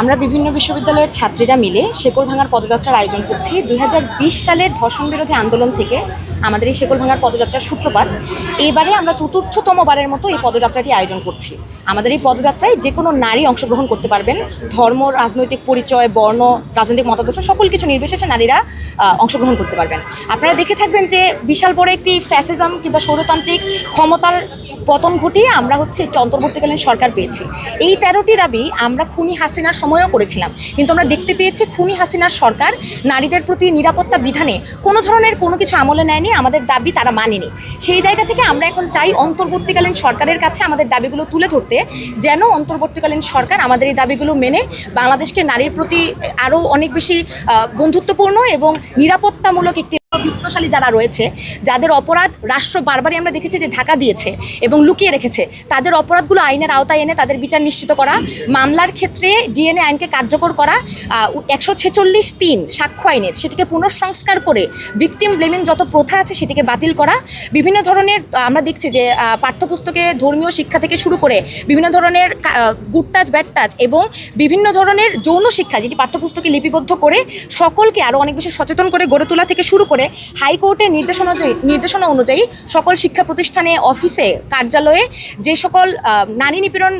আমরা বিভিন্ন বিশ্ববিদ্যালয়ের ছাত্রীরা মিলে শেকল ভাঙার পদযাত্রার আয়োজন করছি। দুই হাজার বিশ সালের ধর্ষণ বিরোধী আন্দোলন থেকে আমাদের এই শেকল ভাঙার পদযাত্রার সূত্রপাত। এবারে আমরা চতুর্থতম বারের মতো এই পদযাত্রাটি আয়োজন করছি। আমাদের এই পদযাত্রায় যে কোনো নারী অংশগ্রহণ করতে পারবেন। ধর্ম, রাজনৈতিক পরিচয়, বর্ণ, রাজনৈতিক মতাদর্শ সকল কিছু নির্বিশেষে নারীরা অংশগ্রহণ করতে পারবেন। আপনারা দেখে থাকবেন যে বিশাল বড় একটি ফ্যাসিজম কিংবা সৌরতান্ত্রিক ক্ষমতার পতন ঘটিয়ে আমরা হচ্ছে একটি অন্তর্বর্তীকালীন সরকার পেয়েছি। এই তেরোটি দাবি আমরা খুনি হাসিনার সময়ও করেছিলাম। কিন্তু আমরা দেখতে পেয়েছি খুনি হাসিনার সরকার নারীদের প্রতি নিরাপত্তা বিধানে কোনো ধরনের কোনো কিছু আমলে নেয়নি, আমাদের দাবি তারা মানেনি। সেই জায়গা থেকে আমরা এখন চাই অন্তর্বর্তীকালীন সরকারের কাছে আমাদের দাবিগুলো তুলে ধরতে, যেন অন্তর্বর্তীকালীন সরকার আমাদের এই দাবিগুলো মেনে বাংলাদেশকে নারীর প্রতি আরও অনেক বেশি বন্ধুত্বপূর্ণ এবং নিরাপত্তামূলক একটি বিত্তশালী যারা রয়েছে, যাদের অপরাধ রাষ্ট্র বারবারই আমরা দেখেছি যে ঢাকা দিয়েছে এবং লুকিয়ে রেখেছে, তাদের অপরাধগুলো আইনের আওতায় এনে তাদের বিচার নিশ্চিত করা, মামলার ক্ষেত্রে ডিএনএ আইনকে কার্যকর করা একশো ছেচল্লিশ তিন সাক্ষ্য আইনের সেটিকে পুনঃসংস্কার করে ভিকটিম ব্লেমিং যত প্রথা আছে সেটিকে বাতিল করা, বিভিন্ন ধরনের আমরা দেখছি যে পাঠ্যপুস্তকে ধর্মীয় শিক্ষা থেকে শুরু করে বিভিন্ন ধরনের গুড টাচ ব্যাড টাচ এবং বিভিন্ন ধরনের যৌন শিক্ষা যেটি পাঠ্যপুস্তকে লিপিবদ্ধ করে সকলকে আরও অনেক বেশি সচেতন করে গড়ে তোলা থেকে শুরু করে হাইকোর্টের নির্দেশনা নির্দেশনা অনুযায়ী সকল শিক্ষা প্রতিষ্ঠানে, অফিসে, কার্যালয়ে যে সকল নারী নিপীড়ন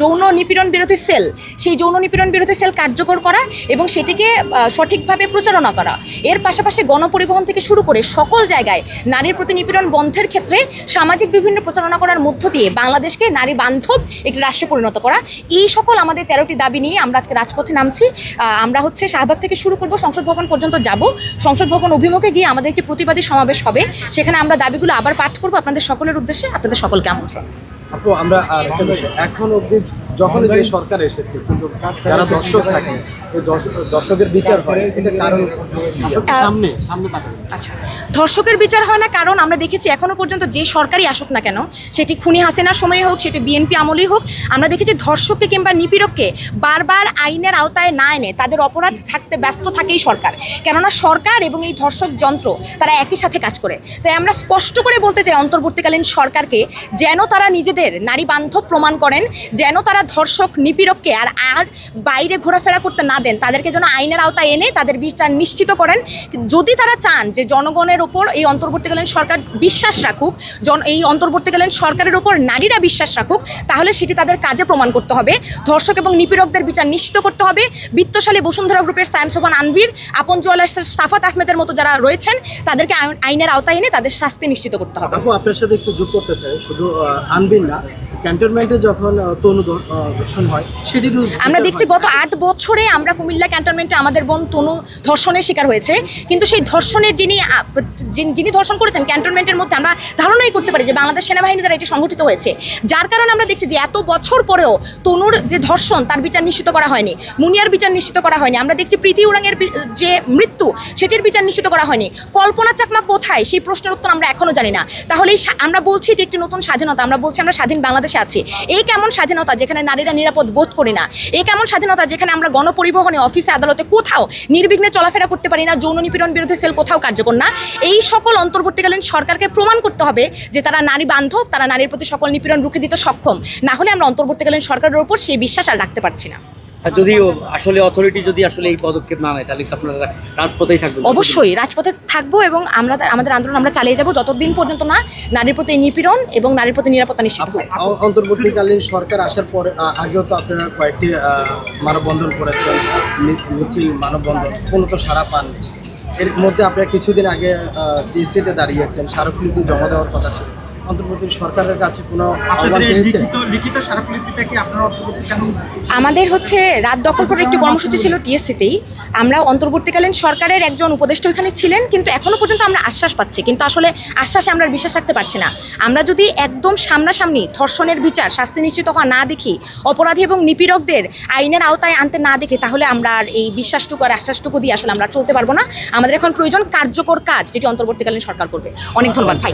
যৌন নিপীড়ন বিরোধী সেল, সেই যৌন নিপীড়ন বিরোধী সেল কার্যকর করা এবং সেটিকে সঠিকভাবে প্রচারণা করা। এর পাশাপাশি গণপরিবহন থেকে শুরু করে সকল জায়গায় নারীর প্রতি নিপীড়ন বন্ধের ক্ষেত্রে সামাজিক বিভিন্ন প্রচারণা করার মধ্য দিয়ে বাংলাদেশকে নারী বান্ধব একটি রাষ্ট্রে পরিণত করা। এই সকল আমাদের তেরোটি দাবি নিয়ে আমরা আজকে রাজপথে নামছি। আমরা হচ্ছে শাহবাগ থেকে শুরু করব, সংসদ ভবন পর্যন্ত যাব। সংসদ ভবন অভিমুখে গিয়ে আমাদের একটি প্রতিবাদী সমাবেশ হবে। সেখানে আমরা দাবিগুলো আবার পাঠ করব। আপনাদের সকলের উদ্দেশ্যে আপনাদের সকলকে আমন্ত্রণ। আপু, আমরা এখন অবধি যখনই যে সরকার এসেছে কিন্তু যারা দর্শক থাকে এই দর্শকের বিচার হয় এটা কারণ সামনে সামনে আচ্ছা ধর্ষকের বিচার হয় না কারণ আমরা দেখেছি এখনও পর্যন্ত যে সরকারই আসুক না কেন সেটি খুনি হাসিনার সময় হোক সেটি বিএনপি আমলেই হোক আমরা দেখেছি ধর্ষককে কিংবা নিপীড়ককে বারবার আইনের আওতায় না এনে তাদের অপরাধ থাকতে ব্যস্ত থাকেই সরকার। কেননা সরকার এবং এই ধর্ষক যন্ত্র তারা একই সাথে কাজ করে। তাই আমরা স্পষ্ট করে বলতে চাই অন্তর্বর্তীকালীন সরকারকে যেন তারা নিজেদের নারী বান্ধব প্রমাণ করেন যেন তারা ধর্ষক নিপীড়ককে আর আর বাইরে ঘোরাফেরা করতে না দেন তাদেরকে যেন আইনের আওতায় এনে তাদের বিচার নিশ্চিত করেন। যদি তারা চান যে জনগণের ওপর এই অন্তর্বর্তীকালীন সরকার বিশ্বাস রাখুক জন এই অন্তর্বর্তীকালীন সরকারের ওপর নারীরা বিশ্বাস রাখুক তাহলে সেটি তাদের কাজে প্রমাণ করতে হবে। ধর্ষক এবং নিপীড়কদের বিচার নিশ্চিত করতে হবে। বিত্তশালী বসুন্ধরা গ্রুপের সায়েম সোহান আনভির আপন জোয়ালার সাফাত আহমেদের মতো যারা রয়েছেন তাদেরকে আইন- আইনের আওতায় এনে তাদের শাস্তি নিশ্চিত করতে হবে। আপু আপনার সাথে একটু যোগ করতে চাই। শুধু আহ, আনবিন না ক্যান্টনমেন্টে যখন তনু আমরা দেখছি গত আট বছরে আমরা কুমিল্লা ক্যান্টনমেন্টে আমাদের বোন তনু ধর্ষণের শিকার হয়েছে। কিন্তু সেই ধর্ষণের যিনি যিনি- ধর্ষণ করেছেন ক্যান্টনমেন্টের মধ্যে আমরা ধারণাই করতে পারি যে বাংলাদেশ সেনাবাহিনী দ্বারা এটি সংঘটিত হয়েছে। যার কারণে আমরা দেখছি যে এত বছর পরেও তনুর যে ধর্ষণ, তার বিচার নিশ্চিত করা হয়নি। মুনিয়ার বিচার নিশ্চিত করা হয়নি। আমরা দেখছি প্রীতি উড়াংয়ের বি- যে মৃত্যু, সেটির বিচার নিশ্চিত করা হয়নি। কল্পনা চাকমা কোথায়? সেই প্রশ্নের উত্তর আমরা এখনও জানি না। তাহলে আমরা বলছি যে একটি নতুন স্বাধীনতা। আমরা বলছি আমরা স্বাধীন বাংলাদেশে আছি। এই কেমন স্বাধীনতা যেখানে নারীরা নিরাপদ বোধ করি না। এ কেমন স্বাধীনতা যেখানে আমরা গণপরিবহনে, অফিসে, আদালতে কোথাও নির্বিঘ্নে চলাফেরা করতে পারি না, যৌন নিপীড়ন বিরোধী সেল কোথাও কার্যকর না। এই সকল অন্তর্বর্তীকালীন সরকারকে প্রমাণ করতে হবে যে তারা নারী বান্ধব, তারা নারীর প্রতি সকল নিপীড়ন রুখে দিতে সক্ষম। না হলে আমরা অন্তর্বর্তীকালীন সরকারের ওপর সেই বিশ্বাস আর রাখতে পারছি না। যদি আসলে অথরিটি যদি আসলে এই পদক্ষেপ না নেয় তাহলে আপনারা রাজপথেই থাকবেন? অবশ্যই রাজপথে থাকব এবং আমরা আমাদের আন্দোলন আমরা চালিয়ে যাব যতদিন পর্যন্ত না নারীর প্রতি নিপীড়ন এবং নারীর প্রতি নিরাপত্তা নিশ্চিত হয়। অন্তর্বর্তীকালীন সরকার আসার পরে আগেও তো আপনারা কয়েকটি মানববন্ধন করেছেন মিছিল মানববন্ধন কোনো তো সাড়া পাননি এর মধ্যে আপনারা কিছুদিন আগে ডিসিতে দাঁড়িয়েছেন স্মারকলিপি জমা দেওয়ার কথা ছিল। অন্তর্বর্তী সরকারের কাছে কোনো আহ্বান পেয়েছে? লিখিত লিখিত স্মারকলিপিটা কি আপনারা অন্তর্বর্তীকালীন আমাদের হচ্ছে রাত দখল করে একটি কর্মসূচি ছিল টিএসসিতেই। আমরা অন্তর্বর্তীকালীন সরকারের একজন উপদেষ্টা ওখানে ছিলেন কিন্তু এখনও পর্যন্ত আমরা আশ্বাস পাচ্ছি। কিন্তু আসলে আশ্বাসে আমরা বিশ্বাস রাখতে পারছি না। আমরা যদি একদম সামনাসামনি ধর্ষণের বিচার শাস্তি নিশ্চিত হওয়া না দেখি অপরাধী এবং নিপীড়কদের আইনের আওতায় আনতে না দেখি তাহলে আমরা আর এই বিশ্বাসটুকু আর আশ্বাসটুকু দিয়ে আসলে আমরা চলতে পারব না। আমাদের এখন প্রয়োজন কার্যকর কাজ যেটি অন্তর্বর্তীকালীন সরকার করবে। অনেক ধন্যবাদ ভাই।